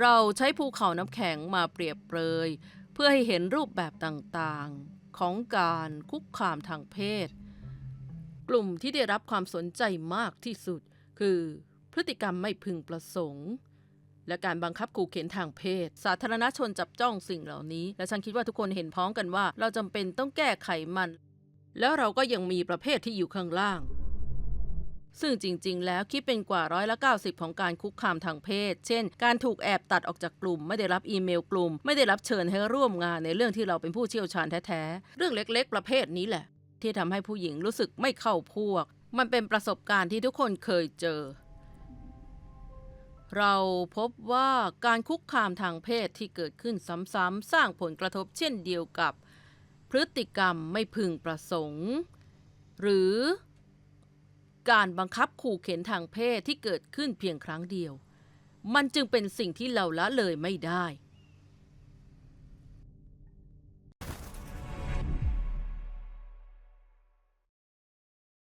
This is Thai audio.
เราใช้ภูเขาน้ำแข็งมาเปรียบเปรย เพื่อให้เห็นรูปแบบต่างๆ ของการคุกคามทางเพศ กลุ่มที่ได้รับความสนใจมากที่สุด คือพฤติกรรมไม่พึงประสงค์ และการบังคับขู่เข็นทางเพศ สาธารณชนจับจ้องสิ่งเหล่านี้ และฉันคิดว่าทุกคนเห็นพ้องกันว่า เราจำเป็นต้องแก้ไขมัน แล้วเราก็ยังมีประเภทที่อยู่ข้างล่าง ซึ่งจริง ๆ แล้วคิดเป็นกว่าร้อยละ90 ของการคุกคามทางเพศ เช่น การถูกแอบตัดออกจากกลุ่ม ไม่ได้รับอีเมลกลุ่ม ไม่ได้รับเชิญให้ร่วมงานในเรื่องที่เราเป็นผู้เชี่ยวชาญแท้ๆ เรื่องเล็กๆ ประเภทนี้แหละ ที่ทำให้ผู้หญิงรู้สึกไม่เข้าพวก มันเป็นประสบการณ์ที่ทุกคนเคยเจอ เราพบว่าการคุกคามทางเพศที่เกิดขึ้นซ้ำๆสร้างผลกระทบเช่นเดียวกับ พฤติกรรมไม่พึงประสงค์ หรือ การบังคับขู่เข็นทางเพศที่เกิดขึ้นเพียงครั้งเดียว มันจึงเป็นสิ่งที่เราละเลยไม่ได้